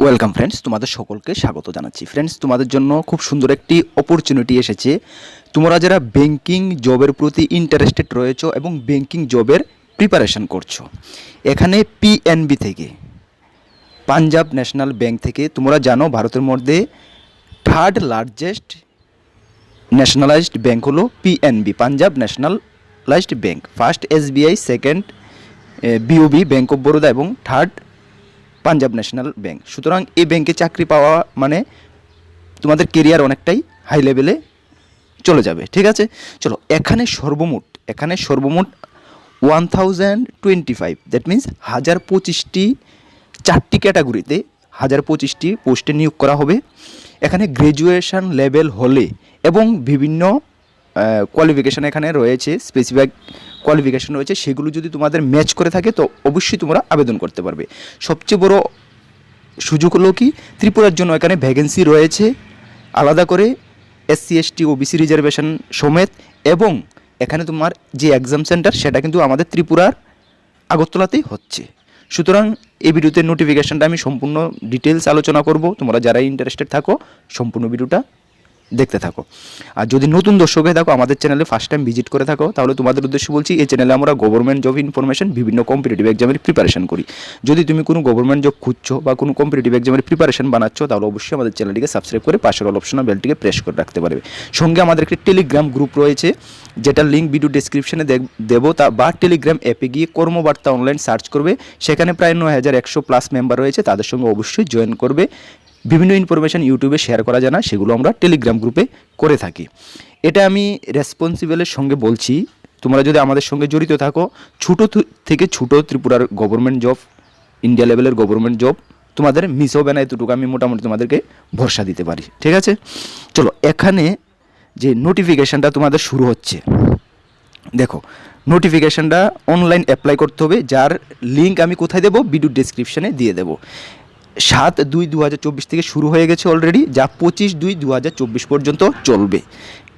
Welcome friends তোমাদের সকলকে স্বাগত জানাচ্ছি। ফ্রেন্ডস তোমাদের জন্য খুব সুন্দর একটি অপরচুনিটি এসেছে। তোমরা যারা ব্যাংকিং জবের প্রতি ইন্টারেস্টেড রয়েছো এবং ব্যাংকিং জবের প্রিপারেশন করছ, এখানে পিএনবি থেকে পাঞ্জাব ন্যাশনাল ব্যাংক থেকে তোমরা জানো ভারতের মধ্যে থার্ড লার্জেস্ট ন্যাশনালাইজড ব্যাংক হলো PNB Punjab nationalised bank first SBI second BOB bank of Baroda এবং থার্ড পাঞ্জাব ন্যাশনাল ব্যাংক। সুতরাং এই ব্যাংকে চাকরি পাওয়া মানে তোমাদের কেরিয়ার অনেকটাই হাই লেভেলে চলে যাবে, ঠিক আছে? চলো, এখানে সর্বমোট এখানে সর্বমোট one thousand twenty five that means হাজার পঁচিশটি, চারটি ক্যাটাগরিতে হাজার পঁচিশটি পোস্টে নিয়োগ করা হবে। এখানে গ্র্যাজুয়েশন লেভেল হলে এবং বিভিন্ন কোয়ালিফিকেশান এখানে রয়েছে স্পেসিফিক কোয়ালিফিকেশান রয়েছে, সেগুলো যদি তোমাদের ম্যাচ করে থাকে, তো অবশ্যই তোমরা আবেদন করতে পারবে। সবচেয়ে বড় সুযোগ হলো কি, ত্রিপুরার জন্য এখানে ভ্যাকেন্সি রয়েছে, আলাদা করে এসসি এসটি ওবিসি রিজার্ভেশন সমেত, এবং এখানে তোমার যে এক্সাম সেন্টার সেটা কিন্তু আমাদের ত্রিপুরার আগরতলাতেই হচ্ছে। সুতরাং এই ভিডিওতে নোটিফিকেশনটা আমি সম্পূর্ণ ডিটেলস আলোচনা করব, তোমরা যারা ইন্টারেস্টেড থাকো, সম্পূর্ণ ভিডিওটা দেখতে থাকো। আর যদি নতুন দর্শক হয়ে থাকো, আমাদের চ্যানেলে ফার্স্ট টাইম ভিজিট করে থাকো, তাহলে তোমাদের উদ্দেশ্য বলছি, এই চ্যানেলে আমরা গভর্নমেন্ট জব ইনফরমেশন বিভিন্ন কম্পিটিটিভ এক্সামের প্রিপারেশন করি। যদি তুমি কোনো গভর্নমেন্ট জব খুঁজছো বা কোনো কম্পিটিটিভ এক্সামের প্রিপারেশন বানাচ্ছ, তাহলে অবশ্যই আমাদের চ্যানেলটিকে সাবস্ক্রাইব করে পাশের অল অপশনাল বেলটিকে প্রেস করে রাখতে পারবে। সঙ্গে আমাদের একটি টেলিগ্রাম গ্রুপ রয়েছে, যেটার লিঙ্ক ভিডিও ডিসক্রিপশনে দেবো তা, বা টেলিগ্রাম অ্যাপে গিয়ে কর্মবার্তা অনলাইন সার্চ করবে। সেখানে প্রায় নয় হাজার একশো প্লাস মেম্বার রয়েছে, তাদের সঙ্গে অবশ্যই জয়েন করবে। বিভিন্ন ইনফরমেশান ইউটিউবে শেয়ার করা যায় না, সেগুলো আমরা টেলিগ্রাম গ্রুপে করে থাকি। এটা আমি রেসপন্সিবলের সঙ্গে বলছি, তোমরা যদি আমাদের সঙ্গে জড়িত থাকো, ছোটো থেকে ছোটো ত্রিপুরার গভর্নমেন্ট জব ইন্ডিয়া লেভেলের গভর্নমেন্ট জব তোমাদের মিস হবে না এতটুকু, আমি মোটামুটি তোমাদেরকে ভরসা দিতে পারি। ঠিক আছে? চলো, এখানে যে নোটিফিকেশানটা তোমাদের শুরু হচ্ছে, দেখো নোটিফিকেশানটা অনলাইন অ্যাপ্লাই করতে হবে, যার লিঙ্ক আমি কোথায় দেবো? ভিডিও ডেসক্রিপশানে দিয়ে দেবো। সাত দুই দু থেকে শুরু হয়ে গেছে অলরেডি যা পঁচিশ দুই দু পর্যন্ত চলবে।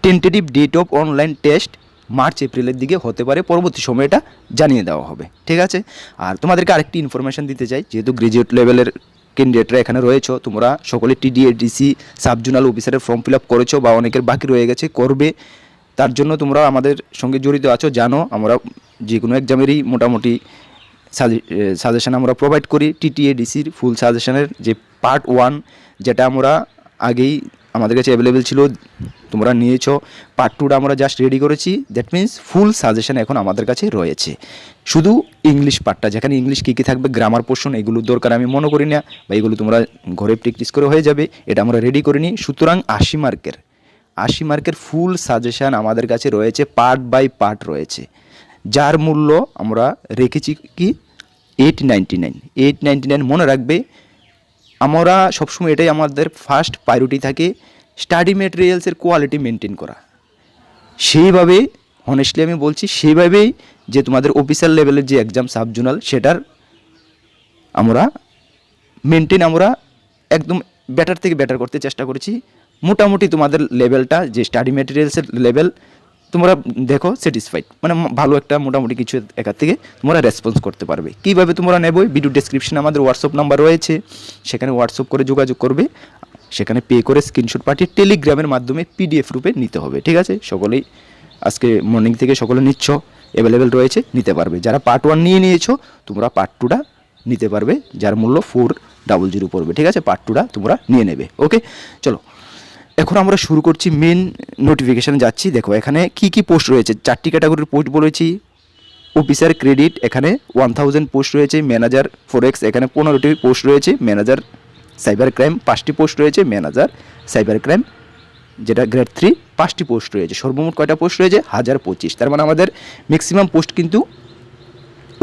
Tentative date of online test March এপ্রিলের দিকে হতে পারে, পরবর্তী সময় এটা জানিয়ে দেওয়া হবে। ঠিক আছে? আর তোমাদেরকে আরেকটি ইনফরমেশন দিতে চাই, যেহেতু গ্রাজুয়েট লেভেলের ক্যান্ডিডেটরা এখানে রয়েছো, তোমরা সকলে টিডিএডিসি সাবজোনাল অফিসারের ফর্ম ফিল আপ করেছ বা অনেকের বাকি রয়ে গেছে, করবে। তার জন্য তোমরা আমাদের সঙ্গে জড়িত আছো, জানো, আমরা যে কোনো এক্সামেরই মোটামুটি সাজেশন আমরা প্রোভাইড করি টিটিএডিসির ফুল সাজেশনের যে পার্ট ওয়ান যেটা আমরা আগেই আমাদের কাছে অ্যাভেলেবেল ছিল, তোমরা নিয়েছো। পার্ট টুটা আমরা জাস্ট রেডি করেছি। দ্যাট মিন্স ফুল সাজেশন এখন আমাদের কাছে রয়েছে। শুধু ইংলিশ পার্টটা যেখানে ইংলিশ কী কী থাকবে গ্রামার পোর্শন এগুলোর দরকার আমি মনে করি না, বা এগুলো তোমরা ঘরে প্র্যাকটিস করে হয়ে যাবে, এটা আমরা রেডি করে নিই। সুতরাং আশি মার্কের আশি মার্কের ফুল সাজেশান আমাদের কাছে রয়েছে পার্ট বাই পার্ট রয়েছে। যার মূল্য আমরা রেখেছি কি? Eight ninety nine eight nine মনে রাখবে, আমরা সবসময় এটাই আমাদের ফার্স্ট প্রায়োরিটি থাকে স্টাডি মেটেরিয়ালসের কোয়ালিটি মেনটেন করা। সেইভাবে হনেস্টলি আমি বলছি, সেইভাবেই যে তোমাদের অফিসিয়াল লেভেলের যে এক্সাম সাবজোনাল সেটার আমরা মেনটেন আমরা একদম বেটার থেকে বেটার করতে চেষ্টা করেছি। মোটামুটি তোমাদের লেভেলটা যে স্টাডি মেটেরিয়ালসের লেভেল তোমরা দেখো স্যাটিসফাইড মানে ভালো একটা মোটামুটি কিছু একার থেকে তোমরা রেসপন্স করতে পারবে। কীভাবে তোমরা নেবে ভিডিও ডেসক্রিপশনে আমাদের হোয়াটসঅ্যাপ নাম্বার রয়েছে। সেখানে হোয়াটসঅ্যাপ করে যোগাযোগ করবে। সেখানে পে করে স্ক্রিনশট পাঠিয়ে টেলিগ্রামের মাধ্যমে পিডিএফ রূপে নিতে হবে, ঠিক আছে? সকলেই আজকে মর্নিং থেকে সকলে নিচ্ছ অ্যাভেলেবেল রয়েছে, নিতে পারবে। যারা পার্ট ওয়ান নিয়ে নিয়েছো, তোমরা পার্ট টুটা নিতে পারবে, যার মূল্য ফোর ডাবল জিরো পড়বে, ঠিক আছে? পার্ট টুটা তোমরা নিয়ে নেবে ওকে চলো, এখন আমরা শুরু করছি মেন নোটিফিকেশানে যাচ্ছি। দেখো, এখানে কি কি পোস্ট রয়েছে? চারটি ক্যাটাগরির পোস্ট বলেছি। অফিসার ক্রেডিট এখানে ওয়ান পোস্ট রয়েছে। ম্যানেজার ফোরেক্স এখানে পনেরোটি পোস্ট রয়েছে। ম্যানেজার সাইবার ক্রাইম পাঁচটি পোস্ট রয়েছে। ম্যানেজার সাইবার ক্রাইম যেটা গ্রেড থ্রি পাঁচটি পোস্ট রয়েছে। সর্বমোট কয়টা পোস্ট রয়েছে? হাজার পঁচিশ। তার মানে আমাদের ম্যাক্সিমাম পোস্ট কিন্তু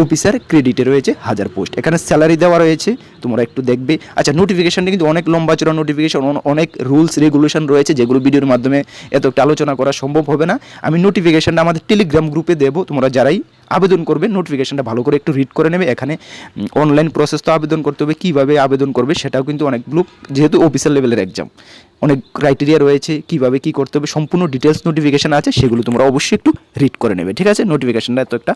অফিসার ক্রেডিটে রয়েছে হাজার পোস্ট এখানে স্যালারি দেওয়া রয়েছে, তোমরা একটু দেখবে। আচ্ছা নোটিফিকেশনটা কিন্তু অনেক লম্বা চড়া নোটিফিকেশন অনেক রুলস রেগুলেশন রয়েছে যেগুলো ভিডিওর মাধ্যমে এত একটা আলোচনা করা সম্ভব হবে না। আমি নোটিফিকেশনটা আমাদের টেলিগ্রাম গ্রুপে দেবো, তোমরা যারাই আবেদন করবে নোটিফিকেশানটা ভালো করে একটু রিড করে নেবে। এখানে অনলাইন প্রসেস তো আবেদন করতে হবে, কীভাবে আবেদন করবে সেটাও কিন্তু অনেক অনেকগুলো যেহেতু অফিসার লেভেলের এক্সাম অনেক ক্রাইটেরিয়া রয়েছে, কীভাবে কী করতে হবে, সম্পূর্ণ ডিটেলস নোটিফিকেশান আছে, সেগুলো তোমরা অবশ্যই একটু রিড করে নেবে, ঠিক আছে? নোটিফিকেশানটা এত একটা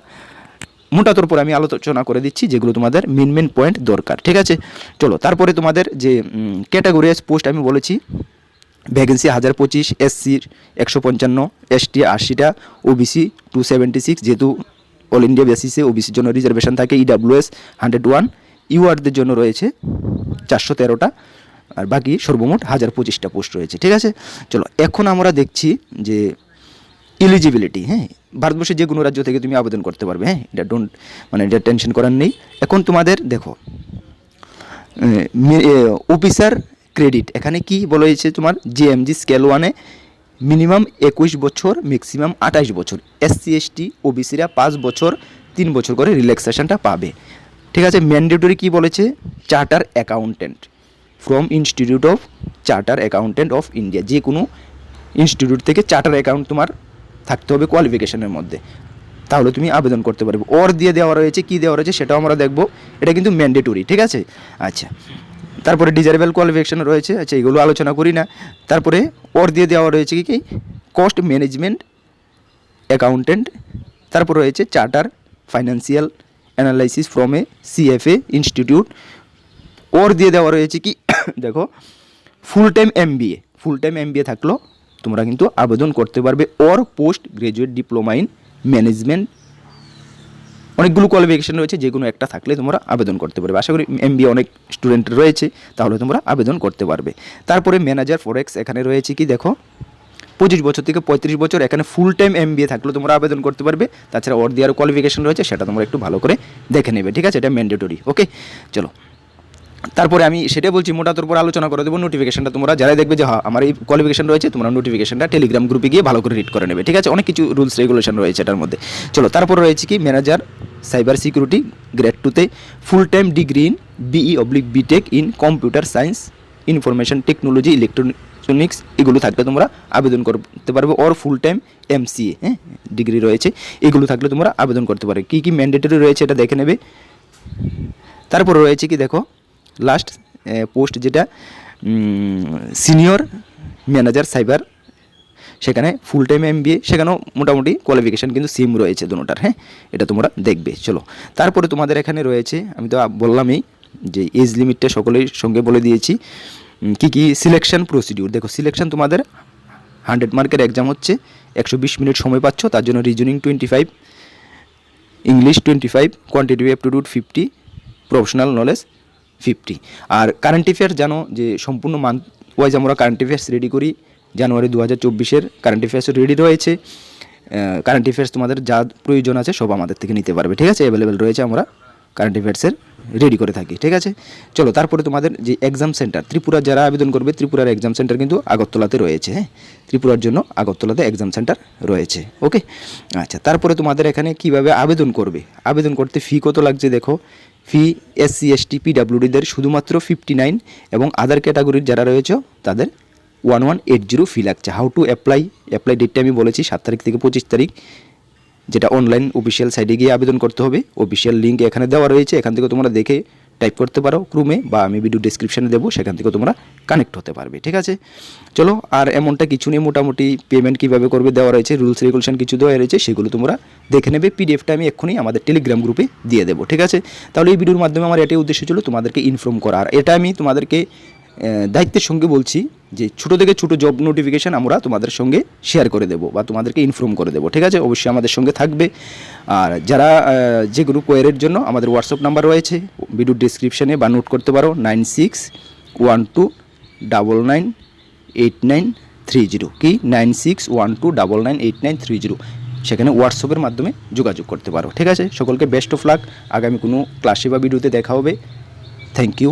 মোটাতর পরে আমি আলোচনা করে দিচ্ছি, যেগুলো তোমাদের মেন মেন পয়েন্ট দরকার, ঠিক আছে? চলো, তারপরে তোমাদের যে ক্যাটাগরি পোস্ট আমি বলেছি ভ্যাকেন্সি হাজার পঁচিশ এসসির একশো পঞ্চান্ন এসটি আশিটা O B C two seventy six যেহেতু অল ইন্ডিয়া বেসিসে ওবিসির জন্য রিজার্ভেশন থাকে ইডাব্লিউএস হান্ড্রেড ওয়ান ইউআরদের জন্য রয়েছে চারশো তেরোটা, আর বাকি সর্বমোট হাজার পঁচিশটা পোস্ট রয়েছে, ঠিক আছে? চলো, এখন আমরা দেখছি যে এলিজিবিলিটি হ্যাঁ? ভারতবর্ষে যে কোনো রাজ্য থেকে তুমি আবেদন করতে পারবে হ্যাঁ? এটা ডোন্ট মানে এটা টেনশন করার নেই। এখন তোমাদের, দেখো অফিসার ক্রেডিট এখানে কি বলা হয়েছে তোমার? জিএমজি স্কেল ওয়ানে মিনিমাম একুশ বছর ম্যাক্সিমাম আঠাশ বছর। এসসি এসটি ওবিসিরা পাঁচ বছর, তিন বছর করে রিল্যাক্সেশনটা পাবে। ঠিক আছে ম্যান্ডেটরি কি বলেছে? Charter accountant from institute of charter accountant of India যে কোনো ইনস্টিটিউট থেকে চার্টার অ্যাকাউন্ট তোমার থাকতে হবে কোয়ালিফিকেশনের মধ্যে। তাহলে তুমি আবেদন করতে পারবে। ওর দিয়ে দেওয়া রয়েছে, কী দেওয়া রয়েছে সেটাও আমরা দেখব। এটা কিন্তু ম্যান্ডেটরি ঠিক আছে? আচ্ছা। তারপরে ডিজারেবল কোয়ালিফিকেশন রয়েছে আচ্ছা এগুলো আলোচনা করি না। তারপরে ওর দিয়ে দেওয়া রয়েছে কি কি? কস্ট ম্যানেজমেন্ট অ্যাকাউন্টেন্ট তারপর রয়েছে charter financial analysis from A CFA institute ওর দিয়ে দেওয়া রয়েছে কি, দেখো full time MBA full time MBA থাকলেও তোমরা কিন্তু আবেদন করতে পারবে or post graduate diploma in management অনেকগুলো কোয়ালিফিকেশন রয়েছে যে কোনো একটা থাকলে তোমরা আবেদন করতে পারবে। আশা করি এমবিএ অনেক স্টুডেন্ট রয়েছে, তাহলে তোমরা আবেদন করতে পারবে। তারপরে ম্যানেজার ফরেক্স এখানে রয়েছে কি, দেখো? পঁচিশ বছর থেকে পঁয়ত্রিশ বছর এখানে ফুল টাইম এমবিএ থাকলে তোমরা আবেদন করতে পারবে। তাছাড়া ওর দেওয়ার কোয়ালিফিকেশন রয়েছে, সেটা তোমরা একটু ভালো করে দেখে নেবে, ঠিক আছে? এটা ম্যান্ডেটরি ওকে চলো। তারপরে আমি সেটাই বলছি মোটাতর পর আলোচনা করে দেবো নোটিফিকেশনটা তোমরা যারাই দেখবে যে হ্যাঁ আমার এই কোয়ালিফিকেশন রয়েছে, তোমরা নোটিফিকেশনটা টেলিগ্রাম গ্রুপে গিয়ে ভালো করে রিড করে নেবে, ঠিক আছে? অনেক কিছু রুলস রেগুলেশন রয়েছে এটার মধ্যে। চলো, তারপর রয়েছে কি ম্যানেজার সাইবার সিকিউরিটি গ্রেড টুতে full time degree in BE oblique BTech in computer science information technology electronics এগুলো থাকলে তোমরা আবেদন করতে পারবে ওর ফুল টাইম এমসিএ হ্যাঁ ডিগ্রি রয়েছে, এগুলো থাকলে তোমরা আবেদন করতে পারবে। কী কী ম্যান্ডেটরি রয়েছে এটা দেখে নেবে। তারপর রয়েছে কি, দেখো লাস্ট পোস্ট যেটা সিনিয়র ম্যানেজার সাইবার সেখানে ফুল টাইম এম সেখানেও মোটামুটি কোয়ালিফিকেশান কিন্তু সিম রয়েছে দুটার হ্যাঁ? এটা তোমরা দেখবে, চলো। তারপরে তোমাদের এখানে রয়েছে, আমি তো বললামই যে এজ লিমিটটা সকলের সঙ্গে বলে দিয়েছি কি কি সিলেকশন প্রসিডিউর দেখো সিলেকশন তোমাদের হান্ড্রেড মার্কের এক্সাম হচ্ছে, একশো বিশ মিনিট সময় পাচ্ছ, তার জন্য reasoning twenty five English twenty five quantitative aptitude fifty professional knowledge fifty. আর কারেন্ট অ্যাফেয়ার্স জানো যে সম্পূর্ণ মান্থ ওয়াইজ আমরা কারেন্ট অ্যাফেয়ার্স রেডি করি, জানুয়ারি দু হাজার চব্বিশের কারেন্ট অ্যাফেয়ার্স রেডি রয়েছে। কারেন্ট অ্যাফেয়ার্স তোমাদের যা প্রয়োজন আছে সব আমাদের থেকে নিতে পারবে। ঠিক আছে? অ্যাভেলেবেল রয়েছে আমরা। কারেন্ট অ্যাফেয়ার্সের রেডি করে থাকি, ঠিক আছে? চলো, তারপরে তোমাদের যে এক্সাম সেন্টার ত্রিপুরা যারা আবেদন করবে, ত্রিপুরার এক্সাম সেন্টার কিন্তু আগরতলাতে রয়েছে হ্যাঁ? ত্রিপুরার জন্য আগরতলাতে এক্সাম সেন্টার রয়েছে ওকে আচ্ছা তারপরে তোমাদের এখানে কীভাবে আবেদন করবে? আবেদন করতে ফি কত লাগছে দেখো? ফি এসসি এসটি পিডাব্লিউডিদের শুধুমাত্র ফিফটি নাইন এবং আদার ক্যাটাগরির যারা রয়েছে, তাদের one one eight zero fee লাগছে। হাউ টু অ্যাপ্লাই অ্যাপ্লাই ডেটটা আমি বলেছি, সাত তারিখ থেকে পঁচিশ তারিখ। যেটা অনলাইন অফিসিয়াল সাইটে গিয়ে আবেদন করতে হবে। অফিসিয়াল লিঙ্ক এখানে দেওয়া রয়েছে। এখান থেকে তোমরা দেখে টাইপ করতে পারো ক্রুমে বা আমি ভিডিও ডিসক্রিপশানে দেবো। সেখান থেকে তোমরা কানেক্ট হতে পারবে। ঠিক আছে? চলো, আর এমনটা কিছু নেই। মোটামুটি পেমেন্ট কীভাবে করবে দেওয়া রয়েছে। রুলস রেগুলেশন কিছু দেওয়া রয়েছে। সেগুলো তোমরা দেখে নেবে। পিডিএফটা আমি এক্ষুনি আমাদের টেলিগ্রাম গ্রুপে দিয়ে দেবো। ঠিক আছে? তাহলে এই ভিডিওর মাধ্যমে আমার এটাই উদ্দেশ্য ছিল তোমাদেরকে ইনফর্ম করা আর এটা আমি তোমাদেরকে দায়িত্বের সঙ্গে বলছি যে ছোটো থেকে ছোটো জব নোটিফিকেশান আমরা তোমাদের সঙ্গে শেয়ার করে দেবো বা তোমাদেরকে ইনফর্ম করে দেবো, ঠিক আছে? অবশ্যই আমাদের সঙ্গে থাকবে। আর যারা যে গ্রুপ ওয়ারের জন্য আমাদের হোয়াটসঅ্যাপ নাম্বার রয়েছে ভিডিও ডিসক্রিপশানে বা নোট করতে পারো nine six one two double nine eight nine three zero কি? Nine six one two double nine eight nine three zero সেখানে হোয়াটসঅ্যাপের মাধ্যমে যোগাযোগ করতে পারো, ঠিক আছে? সকলকে বেস্ট অফ লাক আগামী কোনো ক্লাসে বা ভিডিওতে দেখা হবে। Thank you